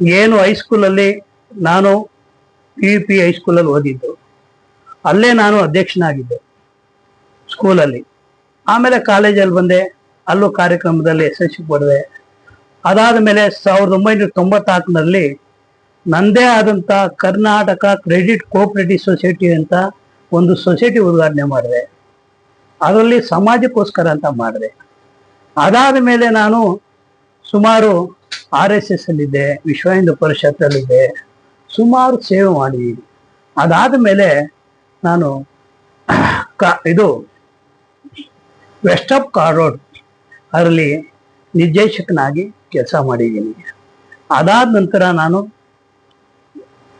ಏನು ಹೈಸ್ಕೂಲಲ್ಲಿ ನಾನು P U P ಹೈಸ್ಕೂಲಲ್ಲಿ ಓದಿದ್ದು, ಅಲ್ಲೇ ನಾನು ಅಧ್ಯಕ್ಷನಾಗಿದ್ದೆ ಸ್ಕೂಲಲ್ಲಿ ಆಮೇಲೆ ಕಾಲೇಜಲ್ಲಿ ಬಂದೆ, ಅಲ್ಲೂ ಕಾರ್ಯಕ್ರಮದಲ್ಲಿ ಯಶಸ್ವಿ ಪಡೆದೆ ಅದಾದ ಮೇಲೆ ಸಾವಿರದ ಒಂಬೈನೂರ ತೊಂಬತ್ತಾಲ್ಕಿನಲ್ಲಿ ನನ್ನದೇ ಆದಂಥ ಕರ್ನಾಟಕ ಕ್ರೆಡಿಟ್ ಕೋಆಪರೇಟಿವ್ ಸೊಸೈಟಿ ಅಂತ ಒಂದು ಸೊಸೈಟಿ ಉದ್ಘಾಟನೆ ಮಾಡಿದೆ. ಅದರಲ್ಲಿ ಸಮಾಜಕ್ಕೋಸ್ಕರ ಅಂತ ಮಾಡಿದೆ. ಅದಾದ ಮೇಲೆ ನಾನು ಸುಮಾರು ಆರ್ ಎಸ್ ಎಸ್ ಅಲ್ಲಿದೆ ವಿಶ್ವ ಹಿಂದೂ ಪರಿಷತ್ತಲ್ಲಿದ್ದೆ ಸುಮಾರು ಸೇವೆ ಮಾಡಿದ್ದೀನಿ ಅದಾದ ಮೇಲೆ ನಾನು ಇದು ವೆಸ್ಟ್ ಆಫ್ ಕಾರೋಡ್ ಅದರಲ್ಲಿ ನಿರ್ದೇಶಕನಾಗಿ ಕೆಲಸ ಮಾಡಿದ್ದೀನಿ ಅದಾದ ನಂತರ ನಾನು,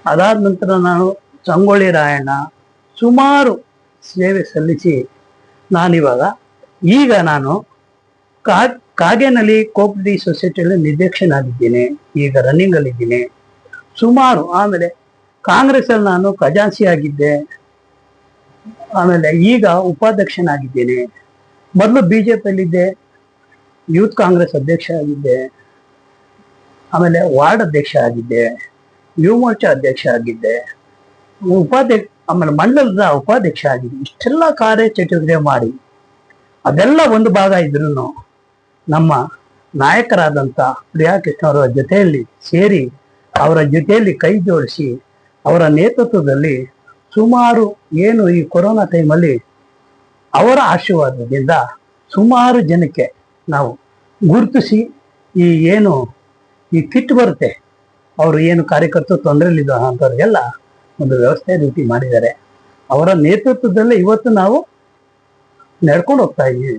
ಅದಾದ ನಂತರ ನಾನು ಸಂಗೊಳ್ಳಿ ರಾಯಣ್ಣ ಸುಮಾರು ಸೇವೆ ಸಲ್ಲಿಸಿ ನಾನಿವಾಗ ಈಗ ನಾನು ಕಾ ಕಾಗೇನಲ್ಲಿ ಕೋಪದಿ ಸೊಸೈಟಿಯಲ್ಲಿ ನಿರ್ದೇಶಕನಾಗಿದ್ದೀನಿ ಈಗ ರನ್ನಿಂಗ್ ಅಲ್ಲಿ ಇದ್ದೀನಿ. ಸುಮಾರು ಆಮೇಲೆ ಕಾಂಗ್ರೆಸ್ ಅಲ್ಲಿ ನಾನು ಖಜಾನ್ಸಿ ಆಗಿದ್ದೆ. ಆಮೇಲೆ ಈಗ ಉಪಾಧ್ಯಕ್ಷನಾಗಿದ್ದೇನೆ. ಮೊದಲು ಬಿಜೆಪಿಯಲ್ಲಿದ್ದೆ, ಯೂತ್ ಕಾಂಗ್ರೆಸ್ ಅಧ್ಯಕ್ಷ ಆಗಿದ್ದೆ. ಆಮೇಲೆ ವಾರ್ಡ್ ಅಧ್ಯಕ್ಷ ಆಗಿದ್ದೆ, ಯುವ ಮೋರ್ಚಾ ಅಧ್ಯಕ್ಷ ಆಗಿದ್ದೆ. ಉಪಾಧ್ಯಕ್ಷ, ಆಮೇಲೆ ಮಂಡಲದ ಉಪಾಧ್ಯಕ್ಷ ಆಗಿದ್ದೆ ಇಷ್ಟೆಲ್ಲ ಕಾರ್ಯಚಟುವಟಿಕೆ ಮಾಡಿ, ಅದೆಲ್ಲ ಒಂದು ಭಾಗ ಇದ್ರೂ ನಮ್ಮ ನಾಯಕರಾದಂಥ ಪ್ರಿಯಾ ಕೃಷ್ಣ ಅವರ ಜೊತೆಯಲ್ಲಿ ಸೇರಿ ಅವರ ಜೊತೆಯಲ್ಲಿ ಕೈ ಜೋಡಿಸಿ ಅವರ ನೇತೃತ್ವದಲ್ಲಿ ಸುಮಾರು ಏನು ಈ ಕೊರೋನಾ ಟೈಮಲ್ಲಿ ಅವರ ಆಶೀರ್ವಾದದಿಂದ ಸುಮಾರು ಜನಕ್ಕೆ ನಾವು ಗುರುತಿಸಿ ಈ ಏನು ಈ ಕಿಟ್ ಬರುತ್ತೆ, ಅವರು ಏನು ಕಾರ್ಯಕರ್ತರು ತೊಂದರೆಯಲ್ಲಿದ್ದ ಅಂಥವ್ರಿಗೆಲ್ಲ ಒಂದು ವ್ಯವಸ್ಥೆ ರೀತಿ ಮಾಡಿದ್ದಾರೆ. ಅವರ ನೇತೃತ್ವದಲ್ಲೇ ಇವತ್ತು ನಾವು ನಡ್ಕೊಂಡು ಹೋಗ್ತಾ ಇದ್ದೀವಿ.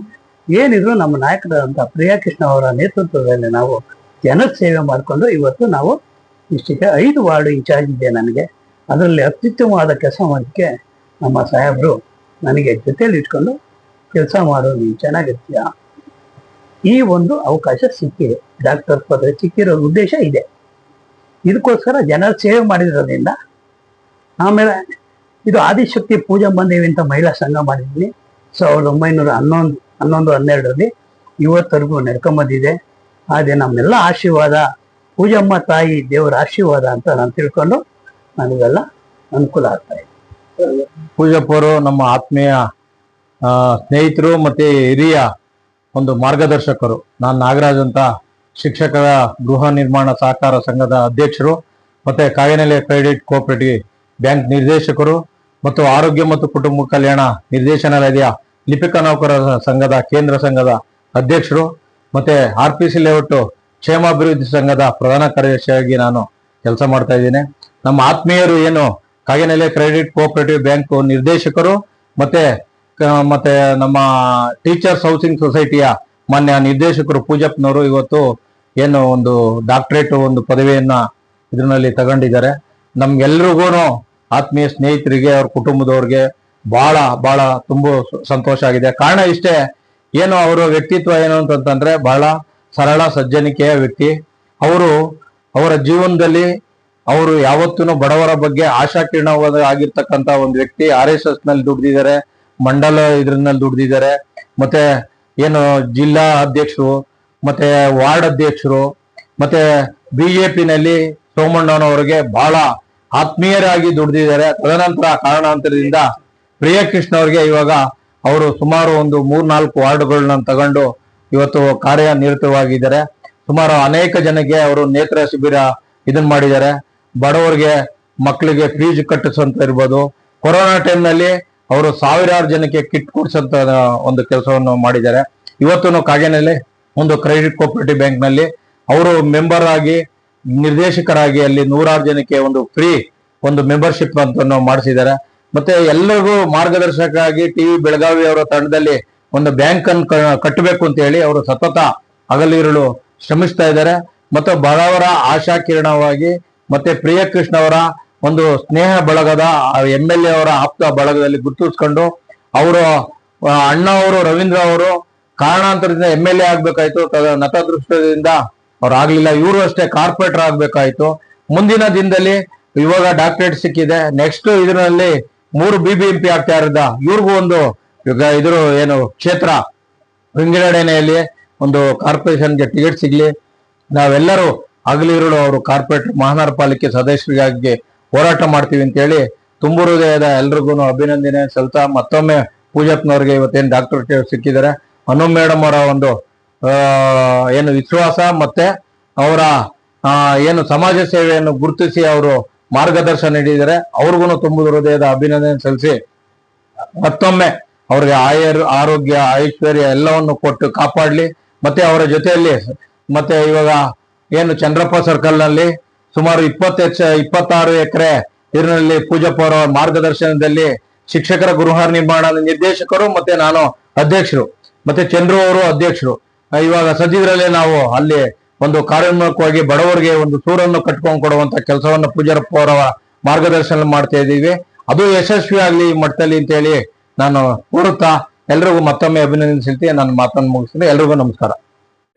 ಏನಿದ್ರು ನಮ್ಮ ನಾಯಕರಾದಂಥ ಪ್ರಿಯಾಕೃಷ್ಣ ಅವರ ನೇತೃತ್ವದಲ್ಲಿ ನಾವು ಜನ ಸೇವೆ ಮಾಡಿಕೊಂಡು ಇವತ್ತು ನಾವು ಇಷ್ಟಕ್ಕೆ ಐದು ವಾರ್ಡ್ ಇನ್ಚಾರ್ಜ್ ಇದೆ ನನಗೆ ಅದರಲ್ಲಿ ಅತ್ಯುತ್ತಮವಾದ ಕೆಲಸ ಮಾಡೋದಕ್ಕೆ ನಮ್ಮ ಸಾಹೇಬರು ನನಗೆ ಜೊತೆಯಲ್ಲಿ ಇಟ್ಕೊಂಡು ಕೆಲಸ ಮಾಡೋ ನೀನು ಚೆನ್ನಾಗಿರ್ತೀಯ? ಈ ಒಂದು ಅವಕಾಶ ಸಿಕ್ಕಿದೆ. ಡಾಕ್ಟರ್ ಪದವಿ ಸಿಕ್ಕಿರೋ ಉದ್ದೇಶ ಇದೆ. ಇದಕ್ಕೋಸ್ಕರ ಜನ ಸೇವೆ ಮಾಡಿರೋದ್ರಿಂದ ಆಮೇಲೆ ಇದು ಆದಿಶಕ್ತಿ ಪೂಜಾ ಬಂದೇವಿ ಅಂತ ಮಹಿಳಾ ಸಂಘ ಮಾಡಿದ್ವಿ. ಸಾವಿರದ ಒಂಬೈನೂರ ಹನ್ನೊಂದು ಹನ್ನೊಂದು, ಹನ್ನೆರಡರಲ್ಲಿ ಇವತ್ತರೆಗೂ ನಡ್ಕೊಂಬಂದಿದೆ ಹಾಗೆ ನಮ್ಮೆಲ್ಲ ಆಶೀರ್ವಾದ, ಪೂಜಮ್ಮ ತಾಯಿ ದೇವರ ಆಶೀರ್ವಾದ ಅಂತ ನಾನು ತಿಳ್ಕೊಂಡು ನನಗೆಲ್ಲ ಅನುಕೂಲ ಆಗ್ತಾ ಇದೆ. ಪೂಜಪ್ಪರು ನಮ್ಮ ಆತ್ಮೀಯ ಸ್ನೇಹಿತರು ಮತ್ತೆ ಹಿರಿಯ ಒಂದು ಮಾರ್ಗದರ್ಶಕರು. ನಾನು ನಾಗರಾಜ್ ಅಂತ ಶಿಕ್ಷಕರ ಗೃಹ ನಿರ್ಮಾಣ ಸಹಕಾರ ಸಂಘದ ಅಧ್ಯಕ್ಷರು, ಮತ್ತೆ ಕಾಗಿನೆಲೆ ಕ್ರೆಡಿಟ್ ಕೋಆಪರೇಟಿವ್ ಬ್ಯಾಂಕ್ ನಿರ್ದೇಶಕರು, ಮತ್ತು ಆರೋಗ್ಯ ಮತ್ತು ಕುಟುಂಬ ಕಲ್ಯಾಣ ನಿರ್ದೇಶನಾಲಯದ ಲಿಪಿಕ ನೌಕರರ ಸಂಘದ, ಕೇಂದ್ರ ಸಂಘದ ಅಧ್ಯಕ್ಷರು ಮತ್ತೆ ಆರ್ ಪಿ ಸಿ ಲೇಔಟ್ ಕ್ಷೇಮಾಭಿವೃದ್ಧಿ ಸಂಘದ ಪ್ರಧಾನ ಕಾರ್ಯದರ್ಶಿಯಾಗಿ ನಾನು ಕೆಲಸ ಮಾಡ್ತಾ ಇದ್ದೀನಿ. ನಮ್ಮ ಆತ್ಮೀಯರು ಏನು ಕಾಗಿನೆಲೆ ಕ್ರೆಡಿಟ್ ಕೋಆಪರೇಟಿವ್ ಬ್ಯಾಂಕ್ ನಿರ್ದೇಶಕರು ಮತ್ತೆ ಮತ್ತೆ ನಮ್ಮ ಟೀಚರ್ಸ್ ಹೌಸಿಂಗ್ ಸೊಸೈಟಿಯ ಮಾನ್ಯ ನಿರ್ದೇಶಕರು ಪೂಜಪ್ಪನವರು ಇವತ್ತು ಏನು ಒಂದು ಡಾಕ್ಟರೇಟ್ ಒಂದು ಪದವಿಯನ್ನ ಇದರಲ್ಲಿ ತಗೊಂಡಿದ್ದಾರೆ. ನಮ್ಗೆಲ್ರಿಗೂ ಆತ್ಮೀಯ ಸ್ನೇಹಿತರಿಗೆ ಅವ್ರ ಕುಟುಂಬದವ್ರಿಗೆ ಬಹಳ ಬಹಳ ತುಂಬಾ ಸಂತೋಷ ಆಗಿದೆ. ಕಾರಣ ಇಷ್ಟೇ, ಏನು ಅವರ ವ್ಯಕ್ತಿತ್ವ ಏನು ಅಂತಂತಂದ್ರೆ ಬಹಳ ಸರಳ, ಸಜ್ಜನಿಕೆಯ ವ್ಯಕ್ತಿ. ಅವರು ಅವರ ಜೀವನದಲ್ಲಿ ಅವರು ಯಾವತ್ತೂ ಬಡವರ ಬಗ್ಗೆ ಆಶಾಕಿರಣವಾದ ಆಗಿರ್ತಕ್ಕಂತ ಒಂದು ವ್ಯಕ್ತಿ. ಆರ್ ಎಸ್ ಎಸ್ನಲ್ಲಿ ದುಡ್ದಿದ್ದಾರೆ, ಮಂಡಲ ಇದ್ರಲ್ಲಿ ದುಡ್ದಿದ್ದಾರೆ. ಮತ್ತೆ ಏನು ಜಿಲ್ಲಾ ಅಧ್ಯಕ್ಷರು, ಮತ್ತೆ ವಾರ್ಡ್ ಅಧ್ಯಕ್ಷರು, ಮತ್ತೆ ಬಿಜೆಪಿನಲ್ಲಿ ಸೋಮಣ್ಣನವರಿಗೆ ಬಹಳ ಆತ್ಮೀಯರಾಗಿ ದುಡ್ದಿದ್ದಾರೆ. ತದನಂತರ ಕಾರಣಾಂತರದಿಂದ ಪ್ರಿಯಕೃಷ್ಣ ಅವ್ರಿಗೆ ಇವಾಗ ಅವರು ಸುಮಾರು ಒಂದು ಮೂರ್ನಾಲ್ಕು ವಾರ್ಡ್ಗಳನ್ನ ತಗೊಂಡು ಇವತ್ತು ಕಾರ್ಯನಿರತವಾಗಿದ್ದಾರೆ ಸುಮಾರು ಅನೇಕ ಜನಕ್ಕೆ ಅವರು ನೇತ್ರ ಶಿಬಿರ ಇದನ್ ಮಾಡಿದ್ದಾರೆ. ಬಡವರಿಗೆ ಮಕ್ಕಳಿಗೆ ಫೀಸ್ ಕಟ್ಟಿಸಂತ ಇರ್ಬೋದು. ಕೊರೋನಾ ಟೈಮ್ನಲ್ಲಿ ಅವರು ಸಾವಿರಾರು ಜನಕ್ಕೆ ಕಿಟ್ ಕೊಡ್ಸಂತ ಒಂದು ಕೆಲಸವನ್ನು ಮಾಡಿದ್ದಾರೆ. ಇವತ್ತು ಕಾಗೇನಲ್ಲಿ ಒಂದು ಕ್ರೆಡಿಟ್ ಕೋಪರೇಟಿವ್ ಬ್ಯಾಂಕ್ನಲ್ಲಿ ಅವರು ಮೆಂಬರ್ ಆಗಿ ನಿರ್ದೇಶಕರಾಗಿ ಅಲ್ಲಿ ನೂರಾರು ಜನಕ್ಕೆ ಒಂದು ಫ್ರೀ ಒಂದು ಮೆಂಬರ್ಶಿಪ್ ಅಂತ ಮಾಡಿಸಿದ್ದಾರೆ. ಮತ್ತೆ ಎಲ್ಲರಿಗೂ ಮಾರ್ಗದರ್ಶಕರಾಗಿ ಟಿವಿ ಬೆಳಗಾವಿ ಅವರ ತಂಡದಲ್ಲಿ ಒಂದು ಬ್ಯಾಂಕ್ ಅನ್ನು ಕಟ್ಟಬೇಕು ಅಂತ ಹೇಳಿ ಅವರು ಸತತ ಹಗಲಿರುಳು ಶ್ರಮಿಸ್ತಾ ಇದ್ದಾರೆ. ಮತ್ತು ಬಡವರ ಆಶಾ ಕಿರಣವಾಗಿ ಮತ್ತೆ ಪ್ರಿಯಕೃಷ್ಣ ಅವರ ಒಂದು ಸ್ನೇಹ ಬಳಗದ ಎಂ ಎಲ್ ಎ ಅವರ ಆಪ್ತ ಬಳಗದಲ್ಲಿ ಗುರುತಿಸ್ಕೊಂಡು ಅವರು ಅಣ್ಣ ಅವರು, ರವೀಂದ್ರ ಅವರು ಕಾರಣಾಂತರದಿಂದ ಎಂ ಎಲ್ ಎ ಆಗ್ಬೇಕಾಯ್ತು. ತದ- ನತದೃಷ್ಟದಿಂದ ಅವ್ರು ಆಗ್ಲಿಲ್ಲ. ಇವರು ಅಷ್ಟೇ ಕಾರ್ಪೊರೇಟರ್ ಆಗ್ಬೇಕಾಯ್ತು ಮುಂದಿನ ದಿನದಲ್ಲಿ ಇವಾಗ ಡಾಕ್ಟರೇಟ್ ಸಿಕ್ಕಿದೆ. ನೆಕ್ಸ್ಟ್ ಇದರಲ್ಲಿ ಮೂರು ಬಿ ಬಿ ಎಂ ಪಿ ಆಗ್ತಾ ಇರೋದ ಇವ್ರಿಗೂ ಒಂದು ಇದ್ರ ಏನು ಕ್ಷೇತ್ರ ವಿಂಗಡಣೆಯಲ್ಲಿ ಒಂದು ಕಾರ್ಪೊರೇಷನ್ಗೆ ಟಿಕೆಟ್ ಸಿಗ್ಲಿ. ನಾವೆಲ್ಲರೂ ಹಗಲಿರುಳು ಅವರು ಕಾರ್ಪೊರೇಟ್ ಮಹಾನಗರ ಪಾಲಿಕೆ ಸದಸ್ಯರಿಗಾಗಿ ಹೋರಾಟ ಮಾಡ್ತೀವಿ ಅಂತ ಹೇಳಿ ತುಂಬು ಹೃದಯದ ಎಲ್ರಿಗೂ ಅಭಿನಂದನೆ. ಸಲ್ತಾ ಮತ್ತೊಮ್ಮೆ ಪೂಜಪ್ಪನವ್ರಿಗೆ ಇವತ್ತೇನು ಡಾಕ್ಟರ್ ಸಿಕ್ಕಿದ್ದಾರೆ. ಅನು ಮೇಡಮ್ ಅವರ ಒಂದು ಏನು ವಿಶ್ವಾಸ ಮತ್ತೆ ಅವರ ಏನು ಸಮಾಜ ಸೇವೆಯನ್ನು ಗುರುತಿಸಿ ಅವರು ಮಾರ್ಗದರ್ಶನ ನೀಡಿದರೆ ಅವ್ರಿಗೂ ತುಂಬು ಹೃದಯದ ಅಭಿನಂದನೆ ಸಲ್ಲಿಸಿ ಮತ್ತೊಮ್ಮೆ ಅವ್ರಿಗೆ ಆಯರ್, ಆರೋಗ್ಯ, ಐಶ್ವರ್ಯ ಎಲ್ಲವನ್ನು ಕೊಟ್ಟು ಕಾಪಾಡಲಿ. ಮತ್ತೆ ಅವರ ಜೊತೆಯಲ್ಲಿ ಮತ್ತೆ ಇವಾಗ ಏನು ಚಂದ್ರಪ್ಪ ಸರ್ಕಲ್ನಲ್ಲಿ ಸುಮಾರು ಇಪ್ಪತ್ತು ಇಪ್ಪತ್ತಾರು ಎಕರೆ ಇದರಲ್ಲಿ ಪೂಜಪ್ಪ ಮಾರ್ಗದರ್ಶನದಲ್ಲಿ ಶಿಕ್ಷಕರ ಗೃಹ ನಿರ್ಮಾಣ ನಿರ್ದೇಶಕರು ಮತ್ತೆ ನಾನು ಅಧ್ಯಕ್ಷರು. ಮತ್ತೆ ಚಂದ್ರು ಅವರು ಅಧ್ಯಕ್ಷರು. ಇವಾಗ ಸದ್ಯದಲ್ಲೇ ನಾವು ಅಲ್ಲಿ ಒಂದು ಕಾರ್ಯೋನ್ಮುಖವಾಗಿ ಬಡವರಿಗೆ ಒಂದು ಸೂರನ್ನು ಕಟ್ಕೊಂಡು ಕೊಡುವಂತ ಕೆಲಸವನ್ನು ಪೂಜಾರಪ್ಪ ಅವರ ಮಾರ್ಗದರ್ಶನ ಮಾಡ್ತಾ ಇದ್ದೀವಿ. ಅದು ಯಶಸ್ವಿ ಆಗಲಿ ಮಟ್ಟದಲ್ಲಿ ಅಂತ ಹೇಳಿ ನಾನು ಕೋರುತ್ತಾ ಎಲ್ರಿಗೂ ಮತ್ತೊಮ್ಮೆ ಅಭಿನಂದಿಸಿ ನನ್ನ ಮಾತನ್ನು ಮುಗಿಸ್ತೀನಿ. ಎಲ್ರಿಗೂ ನಮಸ್ಕಾರ.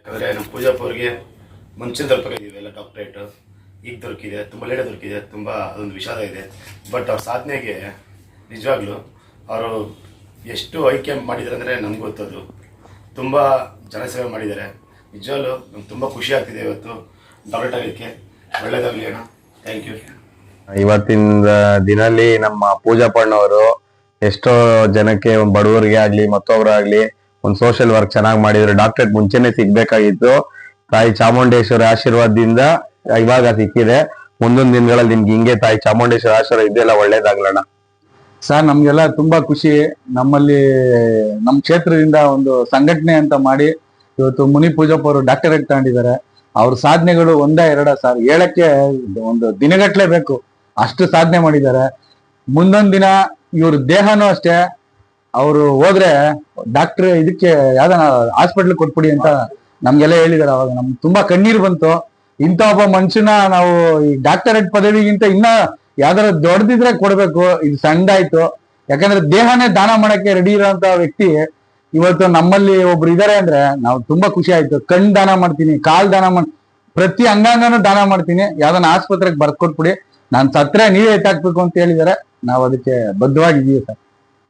ಯಾಕಂದರೆ ನಮ್ಮ ಪೂಜಾಪ್ ಅವ್ರಿಗೆ ಮುಂಚೆ ದೊರಕಿದ್ದೀವಿ ಎಲ್ಲ ಡಾಕ್ಟ್ರೇಟ್ ಈಗ ದೊರಕಿದೆ, ತುಂಬ ಲೇಟ್ ದೊರಕಿದೆ, ತುಂಬ ಅದೊಂದು ವಿಷಾದ ಇದೆ. ಬಟ್ ಅವ್ರ ಸಾಧನೆಗೆ ನಿಜವಾಗ್ಲೂ ಅವರು ಎಷ್ಟು ಐಕ್ಯ ಮಾಡಿದ್ದಾರೆ ಅಂದರೆ ನಮ್ಗೆ ಗೊತ್ತದು. ತುಂಬ ಜನಸೇವೆ ಮಾಡಿದ್ದಾರೆ ನಿಜವಾಗ್ಲೂ ನಮ್ಗೆ ತುಂಬ ಖುಷಿ ಆಗ್ತಿದೆ ಇವತ್ತು. ಡಾಕ್ಟರ್ ಆಗಲಿಕ್ಕೆ ಒಳ್ಳೇದಾಗಲಿ ಅಣ್ಣ. ಥ್ಯಾಂಕ್ ಯು ಇವತ್ತಿನ ದಿನಲ್ಲಿ ನಮ್ಮ ಪೂಜಾ ಪಣ್ಣವರು ಎಷ್ಟೋ ಜನಕ್ಕೆ ಒಂದ್ ಬಡವರಿಗೆ ಆಗ್ಲಿ ಮತ್ತೊಬ್ರಾಗ್ಲಿ ಒಂದ್ ಸೋಷಿಯಲ್ ವರ್ಕ್ ಚೆನ್ನಾಗಿ ಮಾಡಿದ್ರು. ಡಾಕ್ಟರ್ ಮುಂಚೆನೆ ಸಿಗ್ಬೇಕಾಗಿತ್ತು. ತಾಯಿ ಚಾಮುಂಡೇಶ್ವರಿ ಆಶೀರ್ವಾದದಿಂದ ಇವಾಗ ಸಿಕ್ಕಿದೆ. ಮುಂದೊಂದು ದಿನಗಳಲ್ಲಿ ನಿಮ್ಗೆ ಹಿಂಗೆ ತಾಯಿ ಚಾಮುಂಡೇಶ್ವರಿ ಆಶೀರ್ವಾದ ಇದೆಲ್ಲ ಒಳ್ಳೇದಾಗ್ಲಣ್ಣ ಸರ್ ನಮ್ಗೆಲ್ಲ ತುಂಬಾ ಖುಷಿ. ನಮ್ಮಲ್ಲಿ ನಮ್ಮ ಕ್ಷೇತ್ರದಿಂದ ಒಂದು ಸಂಘಟನೆ ಅಂತ ಮಾಡಿ ಇವತ್ತು ಮುನಿ ಪೂಜಪ್ಪ ಅವರು ಡಾಕ್ಟರೇಟ್ ತಗೊಂಡಿದ್ದಾರೆ. ಅವ್ರ ಸಾಧನೆಗಳು ಒಂದ ಎರಡ ಸರ್ ಹೇಳಕ್ಕೆ ಒಂದು ದಿನಗಟ್ಲೆ ಬೇಕು. ಅಷ್ಟು ಸಾಧನೆ ಮಾಡಿದ್ದಾರೆ. ಮುಂದೊಂದ್ ದಿನ ಇವ್ರ ದೇಹನೂ ಅಷ್ಟೇ. ಅವರು ಹೋದ್ರೆ ಡಾಕ್ಟರ್ ಇದಕ್ಕೆ ಯಾವ್ದಾನ ಹಾಸ್ಪಿಟ್ಲ್ ಕೊಟ್ಬಿಡಿ ಅಂತ ನಮ್ಗೆಲ್ಲ ಹೇಳಿದಾರೆ ಅವಾಗ. ನಮ್ಗೆ ತುಂಬಾ ಕಣ್ಣೀರ್ ಬಂತು. ಇಂಥ ಒಬ್ಬ ಮನುಷ್ಯನ ನಾವು ಈ ಡಾಕ್ಟರೇಟ್ ಪದವಿಗಿಂತ ಇನ್ನ ಯಾವ್ದಾರ ದೊಡ್ಡದಿದ್ರೆ ಕೊಡ್ಬೇಕು. ಇದು ಸಣ್ಣದಾಯ್ತು. ಯಾಕಂದ್ರೆ ದೇಹನೇ ದಾನ ಮಾಡಕ್ಕೆ ರೆಡಿ ಇರೋಂತ ವ್ಯಕ್ತಿ ಇವತ್ತು ನಮ್ಮಲ್ಲಿ ಒಬ್ರು ಇದಾರೆ ಅಂದ್ರೆ ನಾವು ತುಂಬಾ ಖುಷಿ ಆಯ್ತು. ಕಣ್ ದಾನ ಮಾಡ್ತೀನಿ, ಕಾಲ್ ದಾನ ಮಾಡ್, ಪ್ರತಿ ಅಂಗಾಂಗನೂ ದಾನ ಮಾಡ್ತೀನಿ. ಯಾವ್ದನ್ನ ಆಸ್ಪತ್ರೆಗೆ ಬರ್ಕೊಟ್ಬಿಡಿ. ನಾನ್ ಸತ್ರೆ ನೀವೇ ಎತ್ತಾಕ್ಬೇಕು ಅಂತ ಹೇಳಿದಾರೆ. ನಾವು ಅದಕ್ಕೆ ಬದ್ಧವಾಗಿದ್ದೀವಿ ಸರ್.